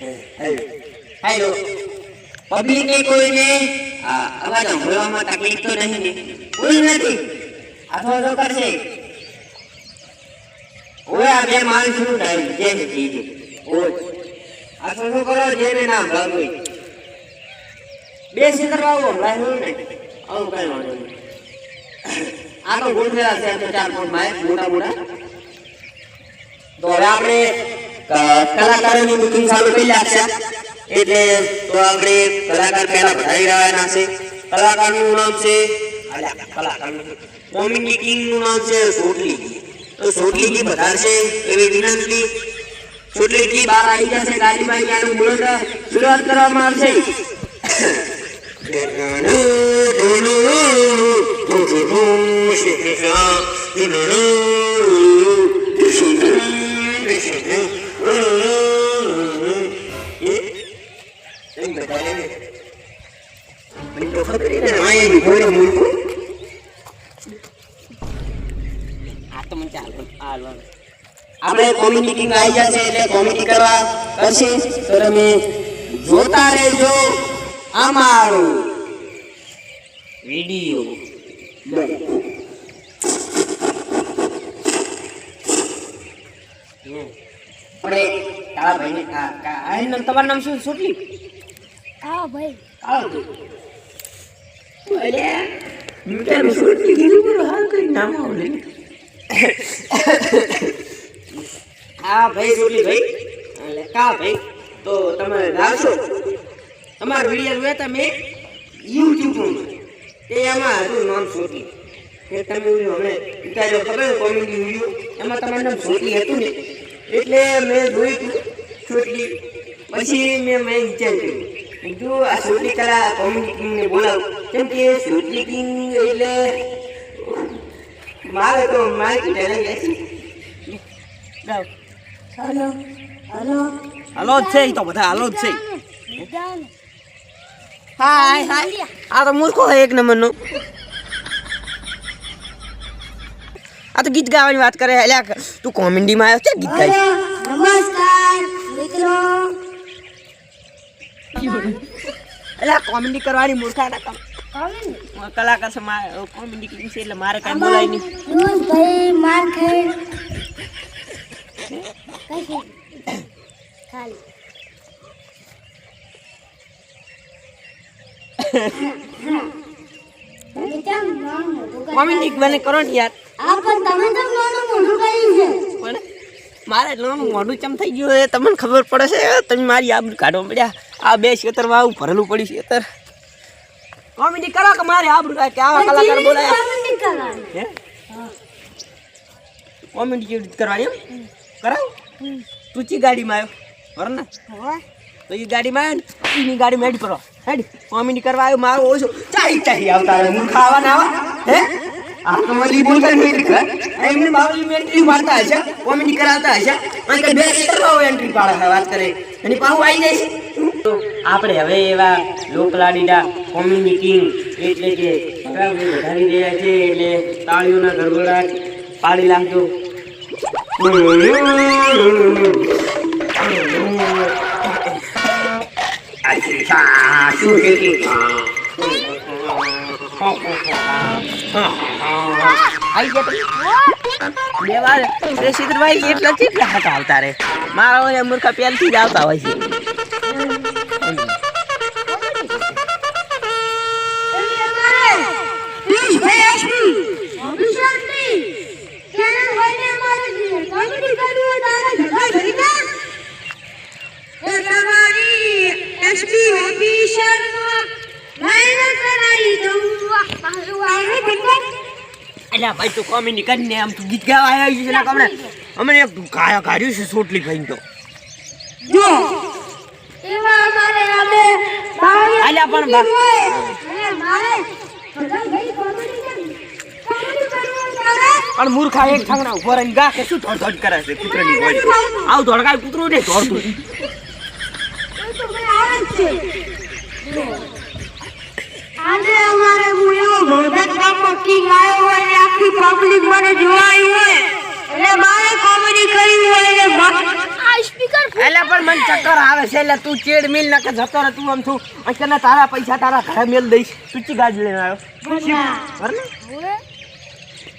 Hello. Public ને કોઈને અવાજ સાંભળવામાં તકલીફ તો નહીં. ને કોઈ નથી. અથવા તો કરશે ઓય, આ બે માલનું ટાઈમ જે છે જી જી આ તો કરો જે ને ભાગવી. બે સીધર વાવો લાઈન ને. આવું કઈ વાંધો નહીં. આ તો છે ચાર પાંચ ભાઈ મોટા મોટા આપણે કલાકારોની બુકિંગ ચાલુ કરી નાખશે એટલે તો આપણે કલાકાર પહેલા ભરાઈ રહેવાના છે કલાકારનું નામ છે કોમેડી કિંગનું નામ છે સોટલીજી તો સોટલીજી વધારશે એવી વિનંતી સોટલીજી બહાર આવી જશે ગાડીમાં ત્યાંનું બુલેટ શરૂઆત કરવામાં આવશે આપણે કોમ્યુનિકેટિંગ આવી જશે એટલે કોમેડી કરવા કરશે. તો તમે જોતા રહેજો અમારો વીડિયો. આપણે કાળા ભાઈ આ નામ- તમારું નામ શું? સુટલી હા ભાઈ. કાળો અરે મીઠાનું સુટલી બોલો હાલ કઈ નામ આવડે. હા ભાઈ સુટલી ભાઈ? એટલે કા ભાઈ? તો તમે લાવશો? તમારો વીડિયો જોયા તમે? યુટ્યુબમાં. તે એમાં હતું નામ સોટલી એ તમે હવે વિચાર્યો, ખબર કોમેડી વીડિયો? એમાં તમારું નામ સોટલી હતું ને? એટલે મેં જોયું હતું પછી મેં મેં વિચાર્યું જો આ સોટલી કલા કોમેડી કિંગને બોલાવું. કેમ કે સોટલી કિંગ એટલે મારે તો મારી ટેલેન્ટ છે. ગાઓ હલો હલો હાલો જ છે તો બધા હાલો જ છે હાય હાય આ તો મૂર્ખો છે એક નંબરનો. આ તો ગીત ગાવાની વાત કરે એટલે તું કોમેડીમાં આવ્યો છે ગીત ગાય નમસ્કાર મિત્રો. એટલે કોમેડી કરવાની મૂર્ખા ના કલાકાર છે મારે કોમેડી છે એટલે મારે કાંઈ બોલાય નહીં. ભાઈ માર ખાઈ ખાલી. મોટું કરી ને યાર આ પણ તમે તો નાનું મોટું કર્યું છે પણ મારે એટલું મોઢું ચમ થઈ ગયું એ તમને ખબર પડે છે તમે મારી આબરૂ કાઢવા પડ્યા આ બે ક્ષેત્રમાં આવું ભરેલું પડ્યું ક્ષેત્ર કોમેડી કરો કે મારે આબરૂ કાઢ કે આવા કલાકાર બોલાય. હે? કોમેડી કેવી રીતે કરવાની એમ? કરાવ? તું ચી ગાડીમાં આવ્યો. બરાબર ને? તો એ ગાડીમાં આવ્યો ને એની ગાડીમાં હેડ કરો હેડ. કોમેડી કરવા આવ્યો મારો ઓછો. ચાહી ચાહી આવતા હું ખાવા ના આવા. હે? આ તો મળી બોલ કરી નહીં કર એમને બાવલી એન્ટ્રી મારતા હશે કોમેડી કરાવતા હશે. અને કે બે કરવા એન્ટ્રી પાડે વાત કરે. એની પાહું આવી જાય છે. તો આપણે હવે એવા લોકલાડીડા કોમેડી કિંગ એટલે કે વધારી રહ્યા છે એટલે તાળીઓના ગરગડાટ પાડી ગયા બે વાર સિદ્ધભાઈ એટલા કેટલા હતા આવતા રે મારા મૂર્ખા પહેલથી જ આવતા હોય છે. ભાઈ તો કોમી નીકળ ને આમ ગીત ગાવા આવ્યા છે ના કમણે અમે એક ગાયા કાઢ્યું છે સોટલી ભાઈ તો. આલ્યા પણ બા- પણ મૂર્ખા એક ઠાંગણા ઊભો રહીને ગા કે શું ધોડ ધોડ કરે છે કૂતરાની બોડી આવું ધોડકાય કૂતરો ને ધોડતું આજે અમારે હું એવો ભોજન ગામમાં કિંગ આવ્યો હોય ને આખી પબ્લિક મને જોવાઈ હોય. એટલે મારે કોમેડી કરવી હોય એટલે આ સ્પીકર એટલે પણ મને ચક્કર આવે છે એટલે તું ચેડ મિલ ના કે જતો રહે તું આમ છું. અને તારા પૈસા તારા ઘરે મેલ દઈશ. સૂચી ગાજ લઈને આવ્યો.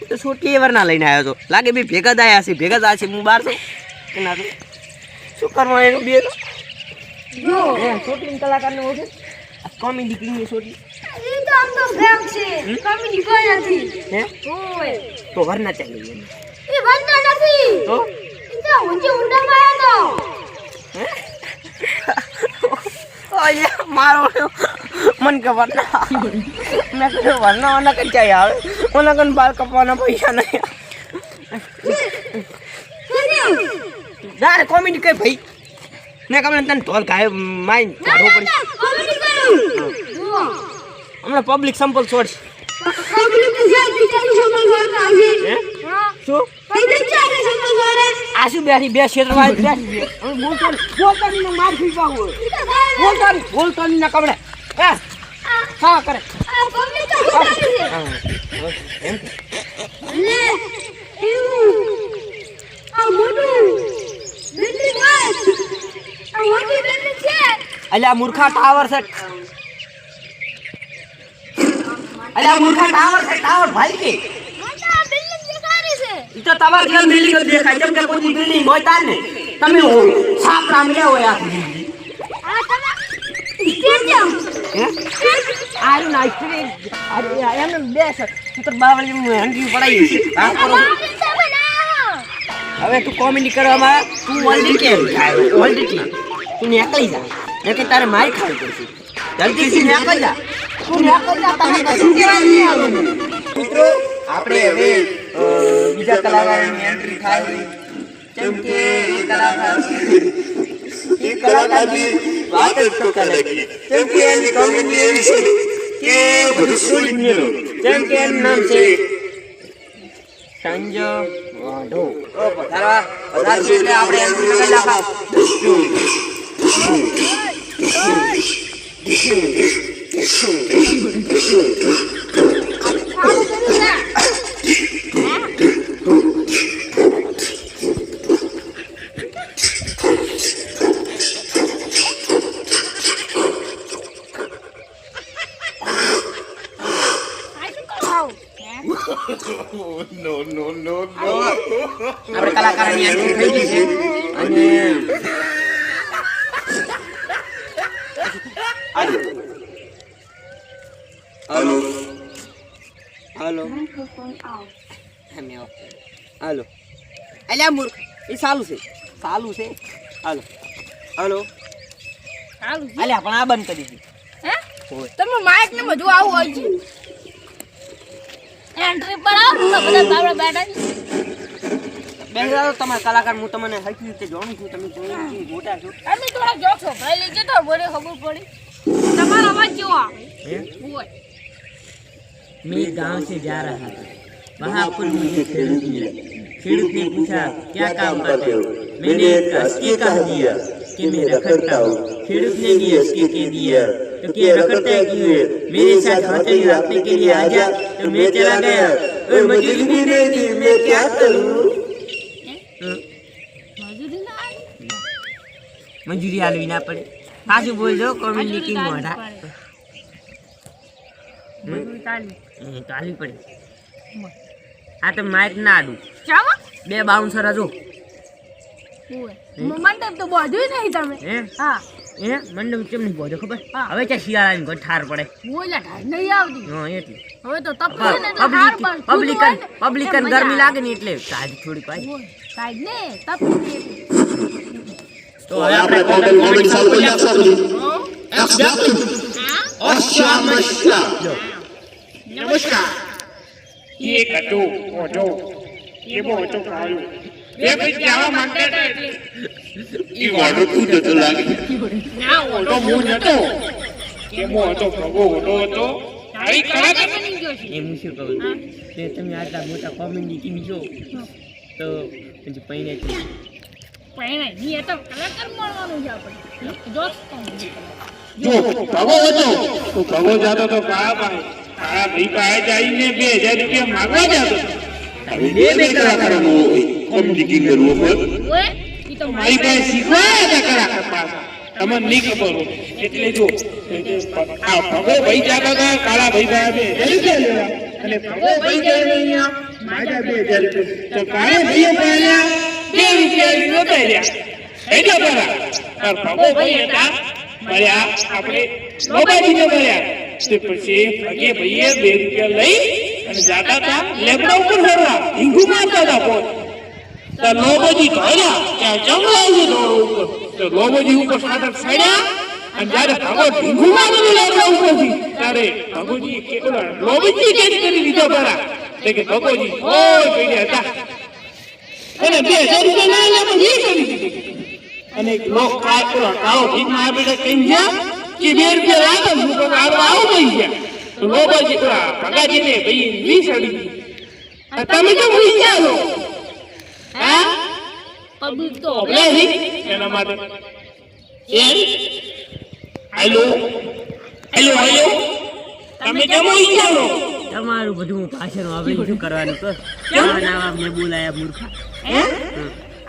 તો છોટી વરના લઈને આવ્યો તો. લાગે બી ભેગા જ આયા છે ભેગા જ આ છે હું બહાર છું. કે ના શું કરવા એનું બે છોટી કલાકારને ઓળખે? કોમેડી કિંગની છોટી એ તો આમ તો ફેક છે. કમી કોઈ નથી. હે? ઓય. તો વરના ચાલી એ વરના નથી. તો? એ ઊંચે ઊંડા ઊંડામાં તો. ઓય મારો મન કે વરના મેં કીધું વરના વરના કઈ જાય આવે? ઓના કન બાલ કપવાના પૈસા નહીં યાર કોમેડી કઈ ભાઈ? મેં કમને તને ઢોલ ગાય માઈન કાઢવો પડી કોમેડી કરું. જુઓ. હમણાં પબ્લિક સંપલ છોડ કોમેડી તો જાય બિચારી સંભળ કરતા હશે હે હા શું આ શું બેઠી? બે ક્ષેત્ર વાળી બેઠી છે. હવે બોલતો નહીં, બોલતો નહીં ને માર હોય. ઈ તો થાય ને. કમળે હે? હા કરે. કોમેડી એમ અલ્યા મૂર્ખા ટાવર છે. અલ્યા મૂર્ખા ટાવર છે ટાવર ભાઈ કે? ઈ તો તમાર ઘર બિલ્ડિંગ જ દેખાય કેમ કે કોઈ બિલ્ડિંગ હોય તાર ને તમે સાપ રામ લે હોય આ તમે સ્ટેડિયમ હે? આયું ના સ્ત્રી અરે એમ બેસ તું બાવળી હું હંગી પડાઈ છે. આ કરો. હવે તું કોમેડી કરવામાં તું ઓલરેડી કેમ ઓલરેડી તું નીકળી જા. ને કે તારે માર ખાવી પડશે. જલ્દીથી નીકળી જા. મિત્રો આપણે હવે બીજા કલાકારોની એન્ટ્રી થાય કેમ કે એ કલાકાર એ કલાકારની વાત જ કેમ કે એની કોમેડી એવી છે કે બધું મેલો કે એનું નામ છે સંજય વાઢો. ઓ પધારવા. પધારજો એટલે આપણે એમ કરી નાખા 他给你。હાલો Hallo. Hallo. હાલો અલ્યા મૂર્ખ એ સારું છે. સારું છે. હાલો હાલો અલ્યા પણ આ બંધ કરી દીધી. તમે માઇક ને બધું આવું હોય છે? એન્ટ્રી પર આવો તો બધા બાબડા બેઠા છે. તમારા કલાકાર હું તમને હકી રીતે જાણું છું. તમે જોઈ મોટા છો. અમે થોડા જોક્સ વપરાઈ લેજે તો મને ખબર પડી. તમારો અવાજ કેવો આવે? હોય. मैं गांव से जा रहा था वहाँ पर मुझे खेडूत मिला खेडूत ने पूछा क्या काम करते हो मैंने एक हस्की कह दिया कि मैं रखड़ता हूँ खेडूत ने भी हस्की कह दिया तो क्या रखड़ता है क्यों है मेरे साथ हथेली रखने के लिए आ जा तो मैं चला गया और मजूरी भी नहीं दी मैं क्या करूँ મજૂરી ના આવી મજૂરી હાલવી ના પડે પાછું બોલજો કોમેડી કિંગ મોઢા તો હાલવી પડે. આ તો માઇક ના આડું ચાલો બે બાઉન્સર હજુ મંડપ તો બોધ્યું નહીં તમે. હે? હા. એ મંડપ કેમ નહીં બોધ્યો ખબર? હવે ક્યાં શિયાળાની કોઈ ઠાર પડે. બોલા ઠાર નહીં આવતી. હા એટલે હવે તો તપશે ને એટલે હાર પર પબ્લિક પબ્લિક ગરમી લાગે ને એટલે સાજ થોડી પાઈ હોય. ને તપ તો હવે આપણે કોમેડી કોમેડી ચાલુ કરી આપશો બધું એ કટુ ઓઢો એ બહુ ઓછો ખાયું એ ભાઈ કહેવા માંગતા હતા એટલે. ઈ વાડો તું જતો લાગે. ના ઓઢો હું નતો એ બહુ હતો પ્રભુ ઓઢો હતો. તારી કલાકાર બની ગયો છે. એમ શું કહું તે તમે આટલા મોટા કોમેડી છો તો પછી પણ એ તો કલાકાર મળવાનું છે આપણે. જોક્સ જો ભગો હતો. તો ભગો જાતો તો કા ભાઈ. આ ભાઈ પાસે જઈને બે હજાર રૂપિયા માંગવા જતો હવે બે કરવો મારી પાસે શીખવાયા હતા કરા કરતા તમને નહીં ખબર હોય. એટલે જો આ ભગો ભાઈ જાતા હતા? કાળા ભાઈ ભાઈ બે હજાર રૂપિયા લેવા. અને ભગો ભાઈ જાય અહીંયા. માજા બે હજાર રૂપિયા. તો કાળા ભાઈએ પાડ્યા બે રૂપિયા લઈને એટલે બરા ભગો ભાઈ હતા. મળ્યા આપણે લોબાજીને મળ્યા તે પછી ભગે ભાઈએ બે રૂપિયા લઈ અને જાતા હતા લેબડા ઉપર ફરવા હિંગુ મારતા હતા પોત. તો લોબોજી ધોર્યા ત્યાં જમવાયું દોડો ઉપર. તો લોબોજી ઉપર સાધક સડ્યા અને જ્યારે ભગો ઢીંગુ મારીને લેબડા ઉપરથી, ત્યારે ભગોજી કે લોબોજી કેસ કરી દીધો બરા તે કે ભગોજી કોઈ પીડ્યા હતા. અને બે હજાર રૂપિયા ના લે પણ કરી દીધી. અને એક લોક કાળો ભીખમાં આપીને કઈ ગયા? કે બે રૂપિયા લાગે હું તો આવો આવો થઈ ગયા તો લોબાજી ઓલા ભગાજીને ભાઈ વીસ અડી તમે કેમ ભૂલી હા? પબ્લિક તો અબલે હી એના માટે. એ હેલો. Hello hello. તમે કેમ ભૂલી ગયા તમારું બધું પાછળ આવે શું કરવાનું? તો આવા ને આવા મેં બોલાયા મૂર્ખા.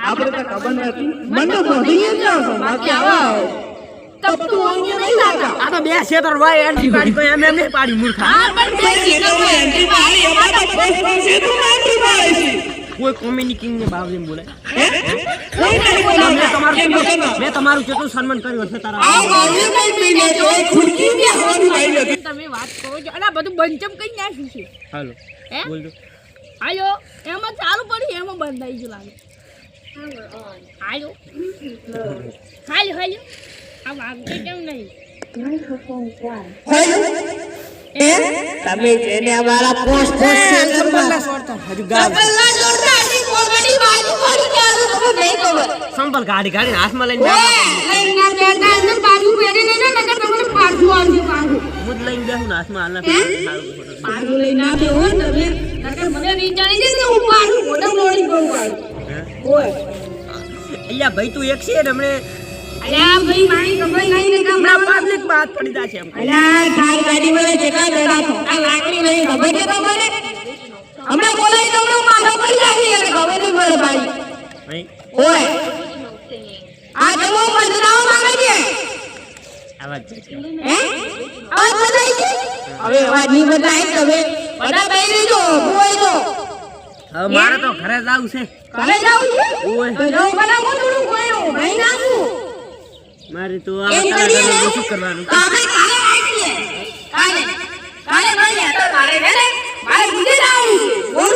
આપણે તો ખબર નથી. મને તો ભૂલી ગયા બાકી આવા. આ તો બે શેતર ભાઈ એન્ટ્રી પાડી કોઈ એમ એમ નહીં પાડી મૂર્ખા. કોઈ કોમેડી કિંગ ને બાવલી બોલે. કોઈ મેં તમારું મેં તમારું કેટલું સન્માન કર્યું હશે તારા તમે વાત કરો છો. અને બધું બંચમ કઈ નાખ્યું છે. હાલો હે? બોલ આયો એમાં ચાલુ પડી એમાં બંધ થઈ ગયું લાગે. હાલો. હાલો હાલ્યો આ વાગતું કેમ નહીં તમે જેને અમારા પોસ્ટ ખબર સંપલ ગાડી હાથમાં લઈને અહીંયા લઈને બેઠા અંદર બાજુ બેઠી ને નકર તમને પાછું આવશે પાછું હું લઈને બેહું ને હાથમાં હાલના પાછું લઈને આવ્યો હોય તમે નકર મને વિચારી છે હું પાછું મોઢા મોડી બહુ પાડું ઓય અલ્યા ભાઈ તું એક છે ને હમણે અલ્યા ભાઈ મારી ખબર નહીં ને હમણાં ગામડા પબ્લિક બાદ પડી જશે અલ્યા થાર ગાડી વાળા જેટલા ડરા છો. આ લાકડી નહીં ખબર છે તમને? હમણાં બોલાવી તમને હું માથા પડી જાય છે ખબર નહીં પડે ભાઈ? ઓય. આ જમો બંધરાવ માંગે છે. આવાજ છે હે? અવાજ બધાય છે હવે અવાજ નહીં બધાય તમે બધા બેસી જો બોય જો હવે મારે તો ઘરે જવું છે. ઘરે જાવું છે? ઓય. તો જાઉં બનાવું થોડું કોઈ ભાઈ નાખું. મારે તો આ શું કરવાનું? કાલે આવીએ. કાલે. કાલે મળીએ. તો મારે છે ને? મારે ગુજે જાવું છે.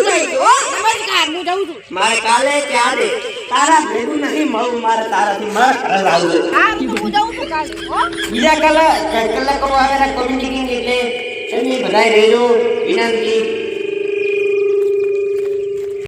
જઈ જાય નમસ્કાર હું જાઉં છું. મારે કાલે ક્યારે? તારા ભેગું નહીં મળું મારે તારાથી મારે ઘરે આવું છે. હા હું જાઉં છું કાલે. હો? બીજા કલાક કલાકો આવેલા કોમ્યુનિકેટિંગ એટલે એમની બધાય રહેજો. વિનંતી.